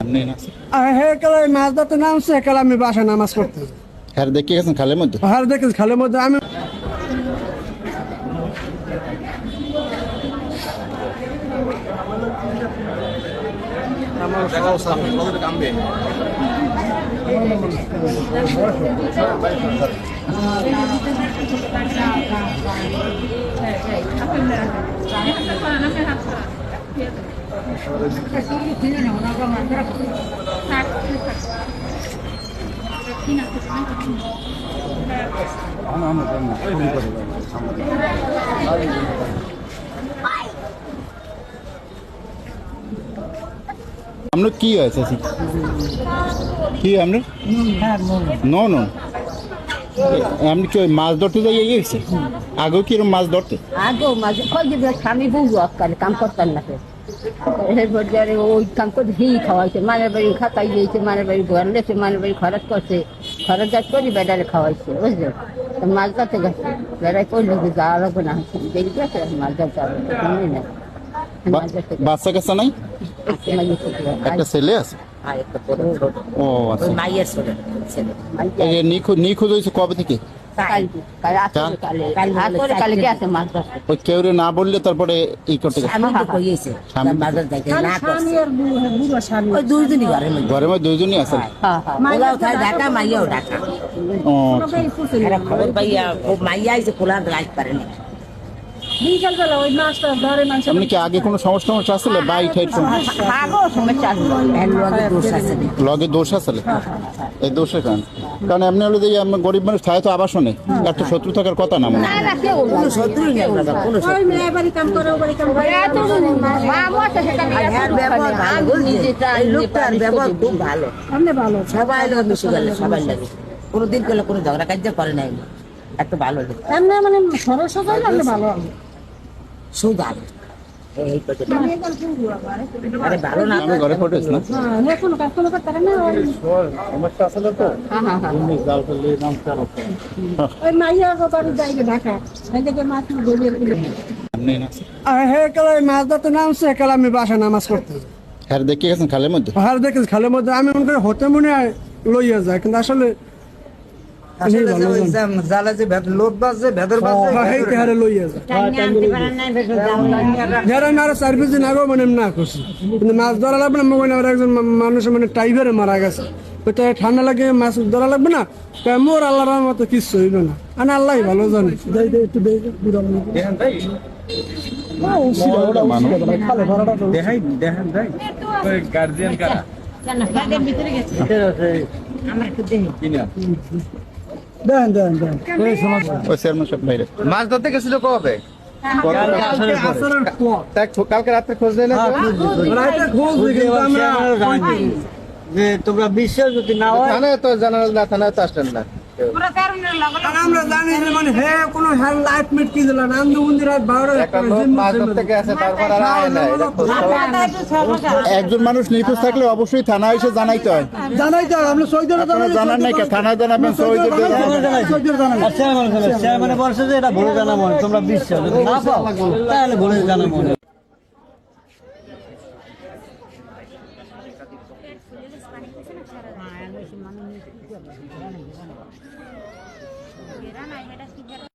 আপনি না আর হে কালে মাছ ধরতে নামছে কালে আমি বাসায় নামাজ পড়তে হ্যাঁ দেখে গেছেন খালের মধ্যে? আর দেখেছি খালের মধ্যে আমি আপনার কি আজকে? কি আপনার নো নো আপনি কি মাছ ধরতে যাই গেছে আগেও কি এরকম মাছ ধরতে? আগেও মাঝে কই যে স্বামী বউ কাম করতেন না এরপরে ওই কাম করে হি খাওয়াইছে মানের বাড়ি খাতাই দিয়েছে মানের বাড়ি ঘর লেছে মানের বাড়ি খরচ করছে। খরচ যাত করি বেড়ারে খাওয়াইছে বুঝলো তো মাছ ধরতে গেছে? বেড়াই করল যে যাওয়া লাগবে না দেখি গেছে মাছ ধরতে হবে শুনলি না বাচ্চা নাই? একটা ছেলে আছে? ও আচ্ছা। নিখোঁজ হয়েছে কবে থেকে? ওই কেউ না বললে তারপরে ই করতে করছে। ওই দুইজনই ঘরের মধ্যে। দুইজনই আছেন হ্যাঁ হ্যাঁ। পোলাও খায় ঢাকা মাইয়াও ঢাকা ও আচ্ছা। এরা খবর পাইয়া ও মাইয়া আইছে পোলার লাইট পারেনি আপনি কি আগে কোনো? সমস্যা সমস্যা আসলে লগে দোষ আসলে এই দোষের কারণ কারণ এমনি হলে যে আমরা গরিব মানুষ থাকে তো আবাসনে এত শত্রু থাকার কথা না মনে সবাই মিশে গেলে সবাই লাগে। কোনোদিন করলে কোনো ঝগড়া কাজ করে নাই এত ভালো এই পর্যন্ত ভালো না। আমি বাসায় নামাজ পড়তে হ্যাঁ দেখে গেছেন খালের মধ্যে? দেখেছি খালের মধ্যে। আমি মনে করি হতে মনে হয় লইয়া যায় কিন্তু আসলে মাছ ধরা লাগবে না মনে হয় একজন মা- মানুষ মানে টাইভারে মারা গেছে। ওইটা ঠান্ডা লাগে মাছ ধরা লাগবে না মোর আল্লাহর মতো কিচ্ছু হইবে না। আমি আল্লাহ ভালো জানি। দেই দেই একটু দেই বুড়া মানুষ। দেখাই, দেখান যাই। ওই গার্জিয়ান কারা? দেন দেন দেন মাছ ধরতে গেছিল কবে? কালকে রাত্রে খোঁজ দিলে আমরা যে তোমরা বিশ্বাস যদি না হয়। থানায় তো জানাল না থানায় তো আসলেন না। আমরা জানি যে মানে হে কোনো হ্যার লাইফ মিট কি দিল না? আমি উন্দি রাত বারো একটা লোক মাছ ধরতে গেছে তারপর আর আয় না এটা খোঁজ খবর- একজন মানুষ নিখোঁজ থাকলে অবশ্যই থানা এসে জানাইতে হয়। জানাই তো আমরা সৈদরে জানান নাই থানায় জানাবেন সৌদি সৈদরে জানাই চেয়ারম্যান বলছে যে এটা ভুলে জানা মনে তোমরা বিশ্বাস যদি না পাও তাহলে ভুলে জানা মনে মানুষ